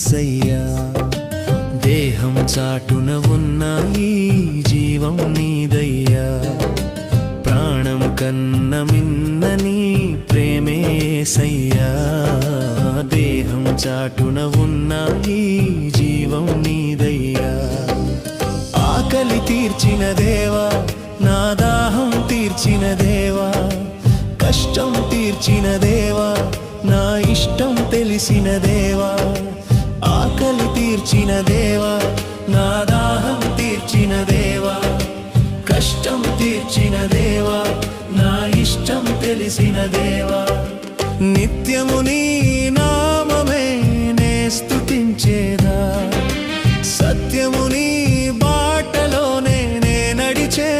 ఏసయ్యా దేహం చాటున ఉన్నాయి జీవం నీదయ్యా. ప్రాణం కన్న మిన్నని ప్రేమేసయ్యా దేహం చాటున ఉన్నాయి జీవం నీదయ్యా. ఆకలి తీర్చిన దేవా నా దాహం తీర్చిన దేవా. కష్టం తీర్చిన దేవా నా ఇష్టం తెలిసిన దేవా. తీర్చిన దేవా నా దాహం తీర్చిన దేవా కష్టం తీర్చిన దేవా నా ఇష్టం తెలిసిన దేవా. నిత్యము నీ నామమే నే స్థుతించేదా సత్యము నీ బాటలోనే నే నడిచే